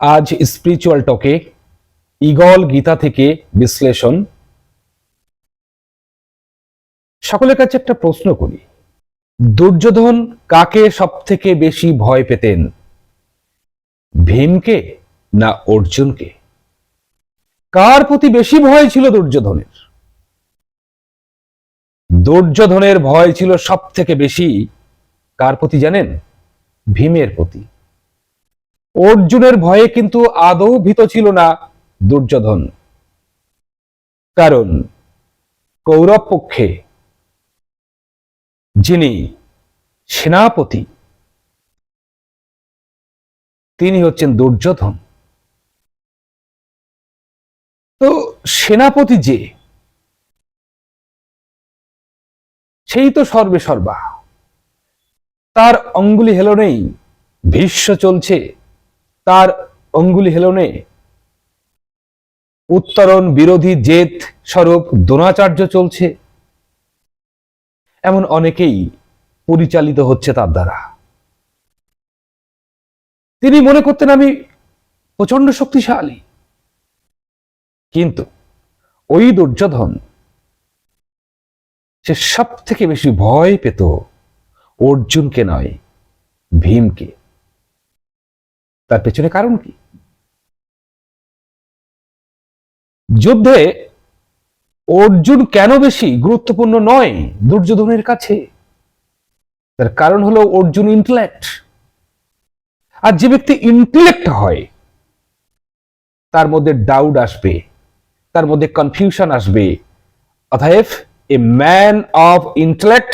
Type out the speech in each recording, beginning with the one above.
আজ spiritual টকে eagle Gita থেকে বিশ্লেষণ। সকলের কাছে একটা প্রশ্ন করি, দুর্যোধন কাকে সব থেকে বেশি ভয় পেতেন? ভীমকে না অর্জুনকে? কার প্রতি বেশি ভয় ছিল দুর্যোধনের? দুর্যোধনের ভয় ছিল সব থেকে বেশি কার প্রতি জানেন? ভীমের প্রতি। অর্জুনের ভয়ে কিন্তু আদৌ ভীত ছিল না দুর্যোধন। কারণ কৌরব পক্ষে যিনি সেনাপতি, তিনি হচ্ছেন দুর্যোধন। তো সেনাপতি যে, সেই তো সর্বে সর্বা। তার অঙ্গুলি হেলনেই ভীষ্ম চলছে। তার অঙ্গুলি হেলনে উত্তরণ বিরোধী জেদ স্বরূপ দ্রোণাচার্য চলছে। এমন অনেকেই পরিচালিত হচ্ছে তার দ্বারা। তিনি মনে করতেন আমি প্রচণ্ড শক্তিশালী। কিন্তু ওই দুর্যোধন সে সব থেকে বেশি ভয় পেত অর্জুনকে নয়, ভীমকে। তার পেছনে কারণ কি? যুদ্ধে অর্জুন কেন বেশি গুরুত্বপূর্ণ নয় দুর্যোধনের কাছে? তার কারণ হলো অর্জুন ইন্টেলেক্ট আর যে ব্যক্তি ইন্টেলেক্ট হয়, তার মধ্যে ডাউট আসবে, তার মধ্যে কনফিউশন আসবে। অতএব a man of intellect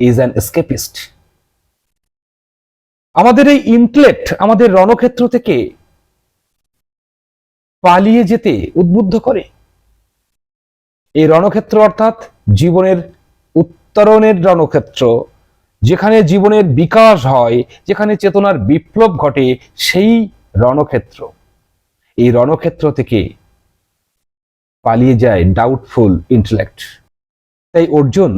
is an escapist আমাদের এই ইন্টেলেক্ট আমাদের রণক্ষেত্র থেকে পালিয়ে যেতে উদ্বুদ্ধ করে। এই রণক্ষেত্র অর্থাৎ জীবনের উত্তরণের রণক্ষেত্র, যেখানে জীবনের বিকাশ হয়, যেখানে চেতনার বিপ্লব ঘটে, সেই রণক্ষেত্র। এই রণক্ষেত্র থেকে পালিয়ে যায় ডাউটফুল ইন্টেলেক্ট তাই অর্জুন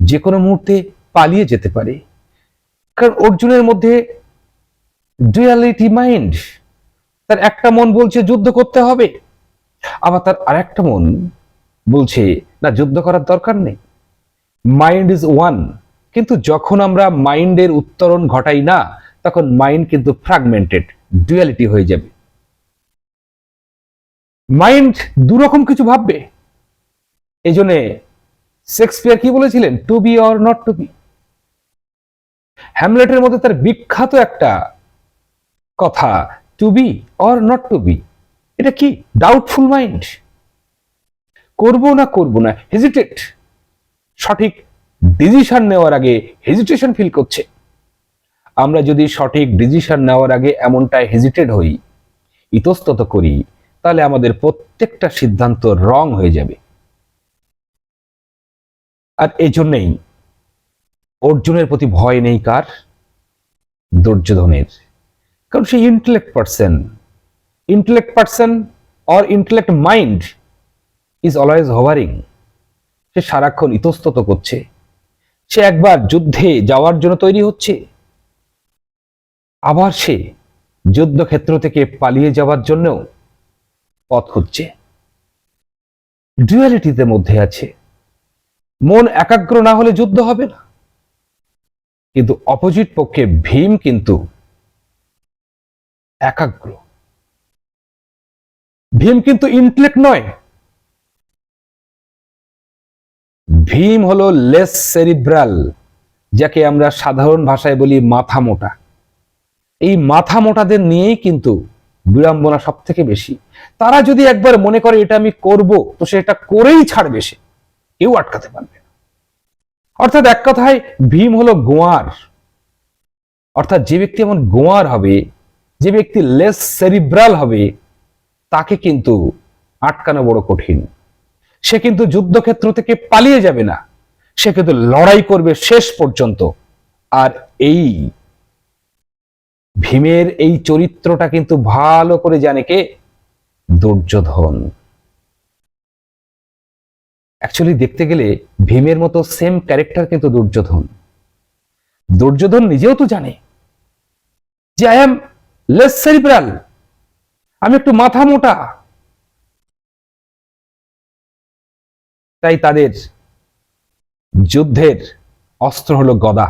যে কোনো মুহূর্তে পালিয়ে যেতে পারে। কারণ অর্জুনের মধ্যে ডুয়ালিটি মাইন্ড তার একটা মন বলছে যুদ্ধ করতে হবে, আবার তার আরেকটা মন বলছে, না, যুদ্ধ করার দরকার নেই। মাইন্ড ইজ ওয়ান কিন্তু যখন আমরা মাইন্ডের উত্তরণ ঘটাই না, তখন মাইন্ড কিন্তু ফ্র্যাগমেন্টেড ডুয়ালিটি হয়ে যাবে। মাইন্ড দুরকম কিছু ভাববে। এই জন্যে শেক্সপিয়ার কি বলেছিলেন? To be or not to be হ্যামলেটের মধ্যে তার বিখ্যাত একটা কথা to be or not to be এটা কি? ডাউটফুল মাইন্ড করব না করব না? হেজিটেট সঠিক ডিসিশন নেওয়ার আগে হেজিটেশন ফিল করছে। আমরা যদি সঠিক ডিসিশন নেওয়ার আগে এমনটাই হেজিটেড হই, ইতস্তত করি, তাহলে আমাদের প্রত্যেকটা সিদ্ধান্ত রং হয়ে যাবে। আর এই জন্যেই অর্জুনের প্রতি ভয় নেই কার? দুর্যোধনের। কারণ সে intellect person intellect person or intellect mind is always hovering সে সারাক্ষণ ইতস্তত করছে। সে একবার যুদ্ধে যাওয়ার জন্য তৈরি হচ্ছে। আবার সে যুদ্ধক্ষেত্র থেকে পালিয়ে যাওয়ার জন্যও পথ খুঁজছে। ডুয়ালিটিতে মধ্যে আছে। মন একাগ্র না হলে যুদ্ধ হবে না। কিন্তু অপোজিট পক্ষে ভীম কিন্তু একাগ্র। ভীম কিন্তু ইন্টেলেক্ট নয়। ভীম হলো লেস সেরিব্রাল যাকে আমরা সাধারণ ভাষায় বলি মাথা মোটা। এই মাথা মোটাদের নিয়েই কিন্তু বিড়ম্বনা সব থেকে বেশি। তারা যদি একবার মনে করে এটা আমি করব, তো সেটা করেই ছাড়বে সে। কেউ আটকাতে পারবে অর্থাৎ এক কথায়, ভীম হলো গোয়ার। অর্থাৎ যে ব্যক্তি এমন গোয়ার হবে যে ব্যক্তি লেস সেরিব্রাল হবে, তাকে কিন্তু আটকানো বড় কঠিন। সে কিন্তু যুদ্ধক্ষেত্র থেকে পালিয়ে যাবে না। সে কিন্তু লড়াই করবে শেষ পর্যন্ত। আর এই ভীমের এই চরিত্রটা কিন্তু ভালো করে জানে কে? দুর্যোধন। অ্যাকচুয়ালি দেখতে গেলে ভীমের মতো সেম ক্যারেক্টার কিন্তু দুর্যোধন। দুর্যোধন নিজেও তো জানে যে আই এম লেস সেরিব্রাল আমি একটু মাথা মোটা। তাই তাদের যুদ্ধের অস্ত্র হলো গদা।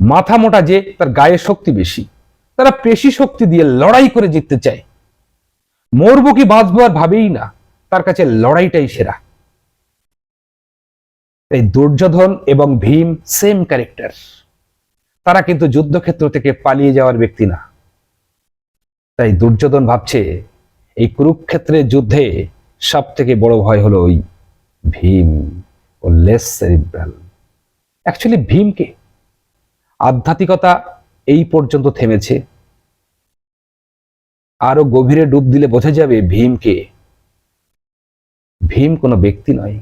মাথা মোটা যে তার গায়ে শক্তি বেশি, তারা পেশি শক্তি দিয়ে লড়াই করে জিততে চায়। মরবো কি বাঁচবো আর ভাবেই না, তার কাছে লড়াইটাই সেরা। তাই দুর্যোধন এবং ভীম সেম ক্যারেক্টার তারা কিন্তু যুদ্ধক্ষেত্র থেকে পালিয়ে যাওয়ার ব্যক্তি না। তাই দুর্যোধন ভাবছে, এই কুরুক্ষেত্রের যুদ্ধে সব থেকে বড় ভয় হলো ওই ভীম ও লেস সেরিব্রাল। অ্যাকচুয়ালি ভীমকে আধ্যাত্মিকতা এই পর্যন্ত থেমেছে। আরও গভীরে ডুব দিলে বোঝা যাবে ভীমকে ভীম কোনো ব্যক্তি নয়।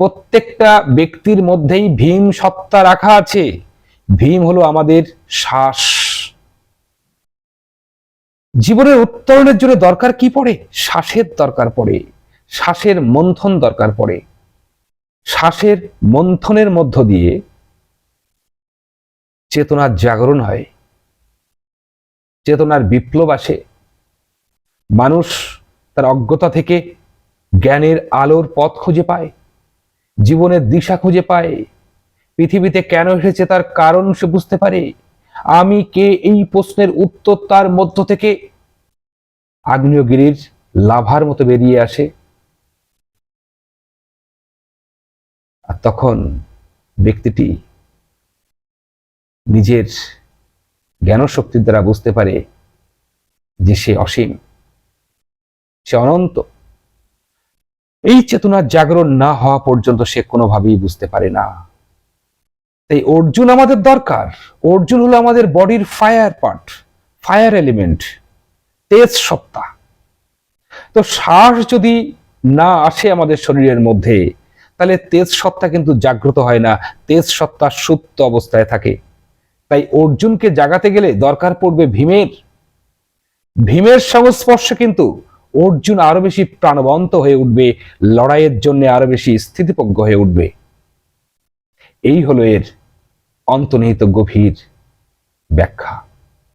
প্রত্যেকটা ব্যক্তির মধ্যেই ভীম সত্তা রাখা আছে। ভীম হলো আমাদের শ্বাস। জীবনের উত্তরণের জন্য দরকার কি পড়ে? শ্বাসের দরকার পড়ে। শ্বাসের মন্থন দরকার পড়ে। শ্বাসের মন্থনের মধ্য দিয়ে চেতনার জাগরণ হয়। চেতনার বিপ্লব আসে। মানুষ তার অজ্ঞতা থেকে জ্ঞানের আলোর পথ খুঁজে পায়। জীবনের দিশা খুঁজে পায়। পৃথিবীতে কেন এসেছে তার কারণ সে বুঝতে পারে? আমি কে? এই প্রশ্নের উত্তর তার মধ্য থেকে আগ্নেয়গিরির লাভার মতো বেরিয়ে আসে। আর তখন ব্যক্তিটি নিজের জ্ঞানশক্তির দ্বারা বুঝতে পারে যে সে অসীম, সে অনন্ত। এই চেতনার জাগরণ না হওয়া পর্যন্ত সে কোনোভাবেই বুঝতে পারে না। তাই অর্জুন আমাদের দরকার। অর্জুন হলো আমাদের বডির ফায়ার পার্ট ফায়ার এলিমেন্ট তেজ সত্তা। তো শ্বাস যদি না আসে আমাদের শরীরের মধ্যে, তাহলে তেজ সত্তা কিন্তু জাগ্রত হয় না, তেজ সত্তা সুপ্ত অবস্থায় থাকে। তাই অর্জুনকে জাগাতে গেলে দরকার পড়বে ভীমের। ভীমের সংস্পর্শে কিন্তু অর্জুন আরও বেশি প্রাণবন্ত হয়ে উঠবে, লড়াইয়ের জন্য আরও বেশি স্থিতিপজ্ঞ হয়ে উঠবে। এই হলো এর অন্তর্নিহিত গভীর ব্যাখ্যা।